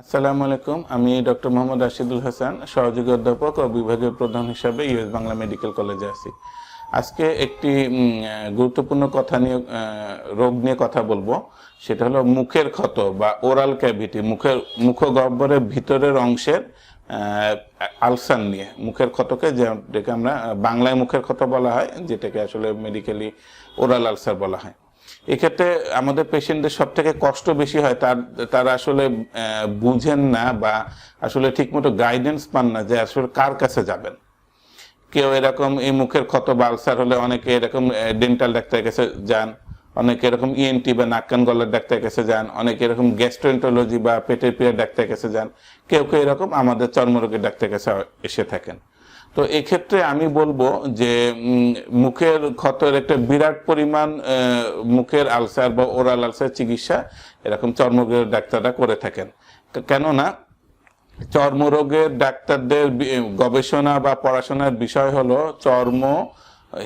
আসসালামু আলাইকুম, আমি ডক্টর মোহাম্মদ রাশিদুল হাসান, সহযোগী অধ্যাপক ও বিভাগীয় প্রধান হিসাবে ইউএস বাংলা মেডিকেল কলেজে আছি। আজকে একটি গুরুত্বপূর্ণ কথা নিয়ে রোগ নিয়ে কথা বলব। সেটা হলো মুখের ক্ষত বা ওরাল ক্যাভিটি, মুখের মুখগহ্বরের ভিতরের অংশের আলসার নিয়ে। মুখের ক্ষতকে যেটাকে আমরা, বাংলায় মুখের ক্ষত বলা হয়, যেটাকে আসলে মেডিকেলি ওরাল আলসার বলা হয়। এক্ষেত্রে আমাদের পেশেন্টদের সব থেকে কষ্ট বেশি হয়, তার, তারা আসলে বুঝেন না বা আসলে ঠিকমতো গাইডেন্স পান না যে আসলে কার কাছে যাবেন। কেউ এরকম এই মুখের ক্ষত বা আলসার হলে অনেকে এরকম ডেন্টাল ডাক্তারের কাছে যান, অনেকে এরকম ইএনটি বা নাক কান গলার ডাক্তারের কাছে যান, অনেকে এরকম গ্যাস্ট্রোএন্টোলজি বা পেটের পিয়ার ডাক্তারের কাছে যান, কেউ কেউ এরকম আমাদের চর্মরোগের ডাক্তারের কাছে এসে থাকেন। তো এক্ষেত্রে আমি বলব যে মুখের ক্ষতের একটা বিরাট পরিমাণ মুখের আলসার বা ওরাল আলসার চিকিৎসা এরকম চর্মরোগের ডাক্তাররা করে থাকেন। কেননা চর্মরোগের ডাক্তারদের গবেষণা বা পড়াশোনার বিষয় হলো চর্ম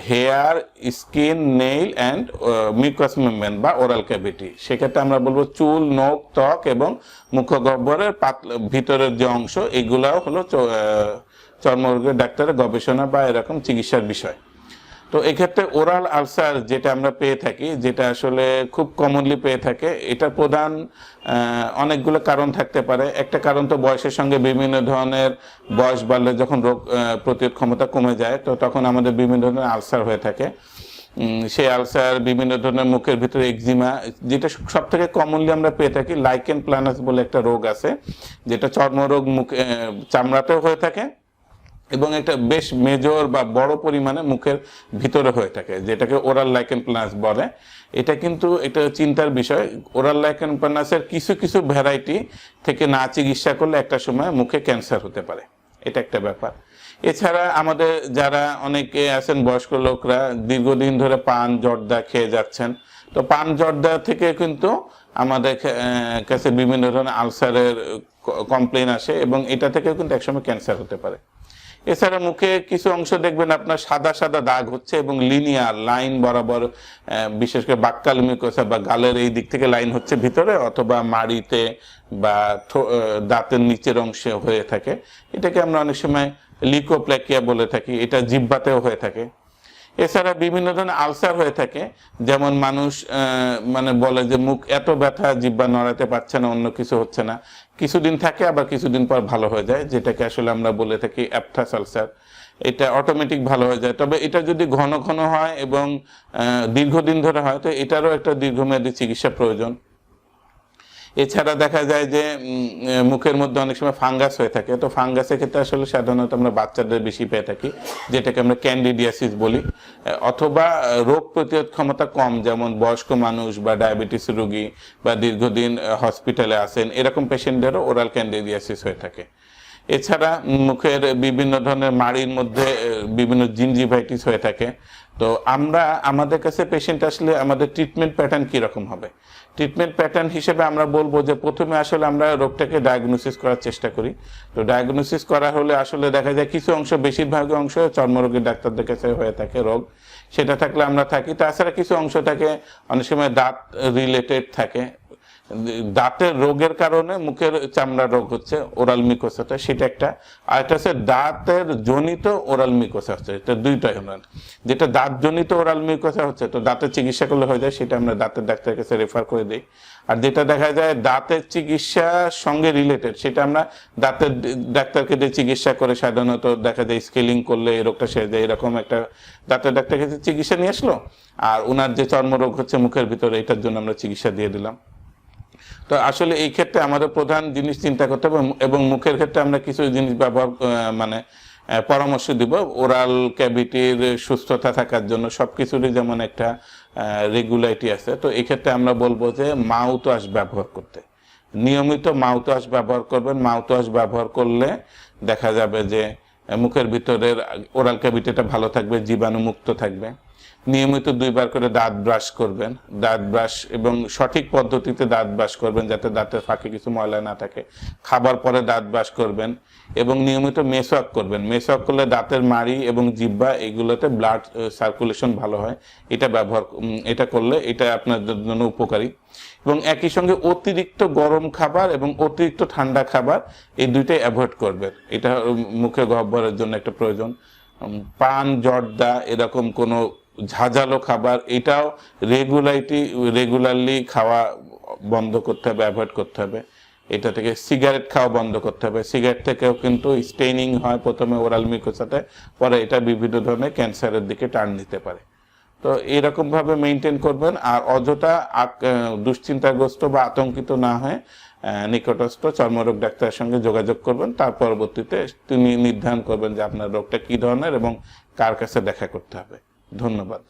hair, skin, nail and mucous membrane বা ওরাল ক্যাভিটি। সেক্ষেত্রে আমরা বলব চুল, নখ, ত্বক এবং মুখগহ্বরের পাতলা, ভিতরের যে অংশ, এগুলাও হলো চর্মরোগের ডাক্তারের গবেষণা বা এরকম চিকিৎসার বিষয়। তো এক্ষেত্রে ওরাল আলসার যেটা আমরা পেয়ে থাকি, যেটা আসলে খুব কমনলি পেয়ে থাকে এটার প্রধান অনেকগুলো কারণ থাকতে পারে। একটা কারণ তো বয়সের সঙ্গে বিভিন্ন ধরনের বয়স বাড়লে যখন রোগ প্রতিরোধ ক্ষমতা কমে যায়, তো তখন আমাদের বিভিন্ন ধরনের আলসার হয়ে থাকে। সেই আলসার বিভিন্ন ধরনের মুখের ভিতরে এক্সিমা যেটা সব থেকে কমনলি আমরা পেয়ে থাকি লাইকেন প্লানাস বলে একটা রোগ আছে, যেটা চর্মরোগ মুখে চামড়াতেও হয়ে থাকে এবং একটা বেশ মেজর বা বড় পরিমাণে মুখের ভিতরে হয়ে থাকে, যেটাকে ওরাল লাইকেন প্লাস বলে। এটা কিন্তু এটা চিন্তার বিষয়। ওরাল লাইকেন প্লাসের কিছু কিছু ভ্যারাইটি থেকে না চিকিৎসা করলে একটা সময় মুখে ক্যান্সার হতে পারে। এটা একটা ব্যাপার। এছাড়া আমাদের যারা অনেকে আছেন, বয়স্ক লোকরা দীর্ঘদিন ধরে পান জর্দা খেয়ে যাচ্ছেন। তো পান জর্দা থেকে কিন্তু আমাদের কাছে বিভিন্ন ধরনের আলসারের কমপ্লেন আসে এবং এটা থেকেও কিন্তু একসময় ক্যান্সার হতে পারে। এছাড়া মুখে কিছু অংশ দেখবেন আপনার সাদা সাদা দাগ হচ্ছে এবং লিনিয়ার লাইন বরাবর বিশেষ করে বাক্কাল মিকোসা বা গালের এই দিক থেকে লাইন হচ্ছে ভিতরে অথবা মাড়িতে বা দাঁতের নিচের অংশে হয়ে থাকে। এটাকে আমরা অনেক সময় লিকোপ্ল্যাকিয়া বলে থাকি, এটা জিব্বাতেও হয়ে থাকে। এছাড়া বিভিন্ন ধরনের আলসার হয়ে থাকে। যেমন মানুষ মানে বলে যে মুখ এত ব্যথা, জিব্বা নড়াতে পারছে না, অন্য কিছু হচ্ছে না। কিছুদিন থাকে, আবার কিছুদিন পর ভালো হয়ে যায়, যেটাকে আসলে আমরা বলে থাকি অ্যাপথাস আলসার। এটা অটোমেটিক ভালো হয়ে যায়। তবে এটা যদি ঘন ঘন হয় এবং দীর্ঘদিন ধরে হয়, তো এটারও একটা দীর্ঘমেয়াদী চিকিৎসা প্রয়োজন। এছাড়া দেখা যায় যে মুখের মধ্যে অনেক সময় ফাঙ্গাস হয়ে থাকে। তো ফাঙ্গাসের ক্ষেত্রে আসলে সাধারণত আমরা বাচ্চাদের বেশি পেয়ে থাকি, যেটাকে আমরা ক্যান্ডিডিয়াসিস বলি। অথবা রোগ প্রতিরোধ ক্ষমতা কম, যেমন বয়স্ক মানুষ বা ডায়াবেটিস রোগী বা দীর্ঘদিন হসপিটালে আসেন এরকম পেশেন্টদেরও ওরাল ক্যান্ডিডিয়াসিস হয়ে থাকে। এছাড়া মুখের বিভিন্ন ধরনের মাড়ির মধ্যে বিভিন্ন জিনজিভাইটিস হয়ে থাকে। তো আমরা, আমাদের কাছে পেশেন্ট আসলে আমাদের ট্রিটমেন্ট প্যাটার্ন কীরকম হবে? ট্রিটমেন্ট প্যাটার্ন হিসেবে আমরা বলব যে প্রথমে আসলে আমরা রোগটাকে ডায়াগনোসিস করার চেষ্টা করি। তো ডায়াগনোসিস করা হলে আসলে দেখা যায় কিছু অংশ, বেশিরভাগ অংশ চর্মরোগের ডাক্তারদের কাছে হয়ে থাকে রোগ। সেটা থাকলে আমরা থাকি। তাছাড়া কিছু অংশ থাকে, অনেক সময় দাঁত রিলেটেড থাকে। দাঁতের রোগের কারণে মুখের চামড়া রোগ হচ্ছে, ওরাল মিকোসাটা সেটা একটা। আর একটা হচ্ছে দাঁতের জনিত ওরাল মিকোসা হচ্ছে। এটা দুইটাই আমরা যেটা দাঁত জনিত ওরাল মিকোসা হচ্ছে, তো দাঁতের চিকিৎসা করলে হয়ে যায়, সেটা আমরা দাঁতের ডাক্তারের কাছে রেফার করে দিই। আর যেটা দেখা যায় দাঁতের চিকিৎসার সঙ্গে রিলেটেড সেটা আমরা দাঁতের ডাক্তারকে দিয়ে চিকিৎসা করে সাধারণত দেখা যায় স্কেলিং করলে এই রোগটা সেরে যায়, এরকম একটা দাঁতের ডাক্তারের কাছে চিকিৎসা নিয়ে আসলো। আর ওনার যে চর্মরোগ হচ্ছে মুখের ভিতরে, এটার জন্য আমরা চিকিৎসা দিয়ে দিলাম। তো আসলে এই ক্ষেত্রে আমাদের প্রধান জিনিস চিন্তা করতে হবে, এবং মুখের ক্ষেত্রে আমরা কিছু জিনিস ব্যবহার মানে পরামর্শ দিব। ওরাল ক্যাভিটির সুস্থতা থাকার জন্য সব কিছুরই যেমন একটা রেগুলারিটি আছে। তো এই ক্ষেত্রে আমরা বলব যে মাউথ ওয়াশ ব্যবহার করতে। নিয়মিত মাউথ ওয়াশ ব্যবহার করবেন। মাউথ ওয়াশ ব্যবহার করলে দেখা যাবে যে মুখের ভিতরের ওরাল ক্যাভিটিটা ভালো থাকবে, জীবাণুমুক্ত থাকবে। নিয়মিত দুইবার করে দাঁত ব্রাশ করবেন। দাঁত ব্রাশ এবং সঠিক পদ্ধতিতে দাঁত ব্রাশ করবেন যাতে দাঁতের ফাঁকে কিছু ময়লা না থাকে। খাবার পরে দাঁত ব্রাশ করবেন এবং নিয়মিত মেসওয়াক করবেন। মেসওয়াক করলে দাঁতের মাড়ি এবং জিব্বা এগুলোতে ব্লাড সার্কুলেশন ভালো হয়। এটা ব্যবহার এটা করলে এটা আপনাদের জন্য উপকারী। এবং একই সঙ্গে অতিরিক্ত গরম খাবার এবং অতিরিক্ত ঠান্ডা খাবার এই দুইটাই অ্যাভয়েড করবেন। এটা মুখে গহ্বরের জন্য একটা প্রয়োজন। পান, জর্দা এরকম কোনো ঝাঁঝালো খাবার, এটাও রেগুলারিটি রেগুলারলি খাওয়া বন্ধ করতে হবে অ্যাভয়েড করতে হবে। এটা থেকে সিগারেট খাওয়া বন্ধ করতে হবে। সিগারেট থেকেও কিন্তু স্টেনিং হয় প্রথমে ওরাল মিকোসাতে পরে এটা বিভিন্ন ধরনের ক্যান্সারের দিকে টার্ন নিতে পারে। তো এরকম ভাবে মেনটেন করবেন। আর অযথা দুশ্চিন্তাগ্রস্ত বা আতঙ্কিত না হয়ে নিকটস্থ চর্মরোগ ডাক্তারের সঙ্গে যোগাযোগ করবেন। তার পরবর্তীতে তিনি নির্ধারণ করবেন যে আপনার রোগটা কি ধরনের এবং কার কাছে দেখা করতে হবে। ধন্যবাদ।